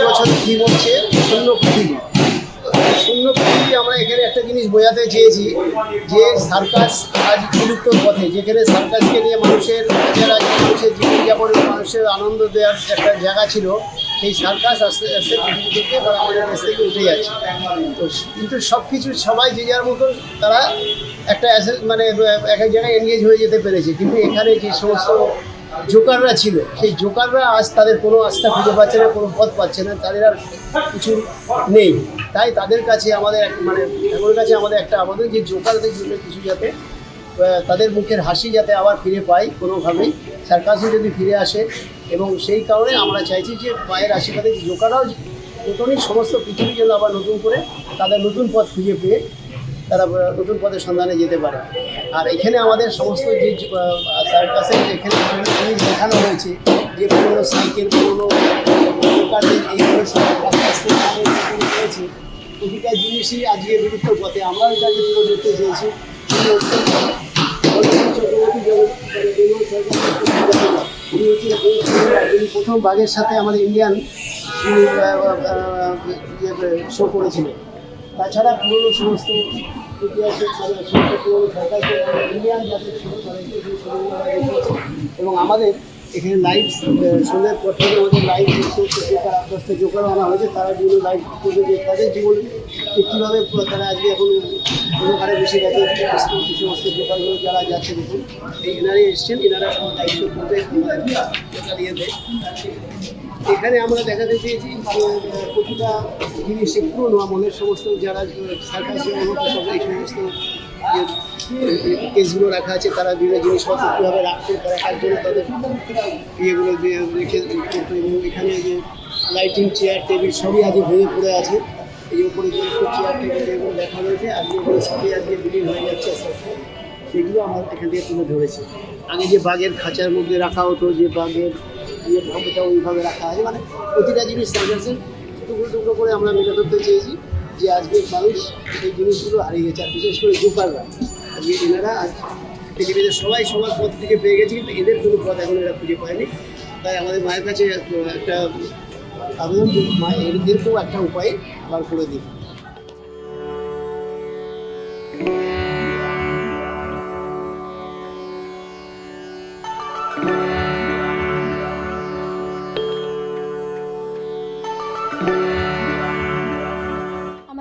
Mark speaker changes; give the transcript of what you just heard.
Speaker 1: এবছর থিম হচ্ছে? শূন্য পৃথিবী শূন্য পৃথিবী আমরা এখানে একটা জিনিস বোঝাতে চেয়েছি যে সার্কাস আজ বিলুপ্তর পথে। যেখানে সার্কাসকে নিয়ে মানুষের হাজার মানুষের জীবনযাপন মানুষের আনন্দ দেওয়ার একটা জায়গা ছিল, সেই সার্কাস আস্তে আস্তে পৃথিবী থেকে আমাদের দেশ থেকে উঠে যাচ্ছে। তো কিন্তু সব কিছু সবাই যে যার মতো তারা একটা মানে এক এক জায়গায় এনগেজ হয়ে যেতে পেরেছে। কিন্তু এখানে যে সমস্ত জোকাররা ছিল। সেই জোকাররা আজ তাদের কোনো আস্থা খুঁজে পাচ্ছে না, কোনো পথ পাচ্ছে না, তাদের আর কিছু নেই। তাই তাদের কাছে আমাদের মানে ঠাকুরের কাছে আমাদের একটা আবেদন যে জোকারদের জন্য কিছু যাতে তাদের মুখের হাসি যাতে আবার ফিরে পাই কোনোভাবেই। সার্কাসে যদি ফিরে আসে এবং সেই কারণে আমরা চাইছি যে মায়ের আশীর্বাদে জোকাররাও নতুনই সমস্ত পৃথিবীর জন্য আবার নতুন করে তাদের নতুন পথ খুঁজে পেয়ে তারা নতুন পথের সন্ধানে যেতে পারে। আর এখানে আমাদের সমস্ত যে সার্কাসের এখানে জিনিস দেখানো হয়েছে, যে পুরোনো সাইকেল, পুরোনো রয়েছে প্রতিটা জিনিসই আজকে বিলুপ্ত পথে। আমরা এটাকে তুলে ধরতে চেয়েছি প্রথম বাঘের সাথে আমাদের ইন্ডিয়ান শো করেছিলেন তাছাড়া পুরনো সমস্ত মানে ইন্ডিয়ান। এবং আমাদের এখানে লাইভ সন্ধ্যের পর থেকে আমাদের লাইভ জোকার দশটা জোকার আনা হয়েছে, তারা বিভিন্ন লাইভ করবে তাদের জীবন কীভাবে তারা আজকে এখন ওখানে বেশি গেছে, সমস্ত জোকারগুলো যারা যাচ্ছে, দেখুন এই এনারাই এসছেন, এনারা সব দায়িত্ব করবে জোকার ইয়েতে এখানে আমরা দেখাতে চেয়েছি প্রতিটা জিনিস পুরনো আমলের সমস্ত যারা সার্কাসের মতো সব এই সমস্ত কেসগুলো রাখা আছে, তারা বিভিন্ন জিনিসপত্র কীভাবে রাখতে রাখার জন্য তাদের ইয়েগুলো রেখে, করতো এবং এখানে যে লাইটিং, চেয়ার, টেবিল সবই আজকে ভেঙে পড়ে আছে। এই উপরে যে চেয়ার, টেবিল যেগুলো দেখা রয়েছে আজকে এগুলো সবই আজকে বিলীন হয়ে যাচ্ছে। সেগুলো আমরা এখান থেকে তুলে ধরেছি। আগে যে বাঘের খাঁচার মধ্যে রাখা হতো, যে বাঘের ইয়ে ভাবটা ওইভাবে রাখা আছে মানে প্রতিটা জিনিস সার্কাসের টুকরো টুকরো করে আমরা মেলে ধরতে চেয়েছি যে আজকের মানুষ এই জিনিসগুলো হারিয়ে গেছে, আর বিশেষ করে জোকাররা আজকে এনারা, আজ পৃথিবীতে সবাই সবার পথ থেকে পেয়ে গেছে, কিন্তু এদের কোনো পথ এখন এরা খুঁজে পায়নি। তাই আমাদের মায়ের কাছে একটা আবেদন মা এদেরকেও একটা উপায় বার করে দিন।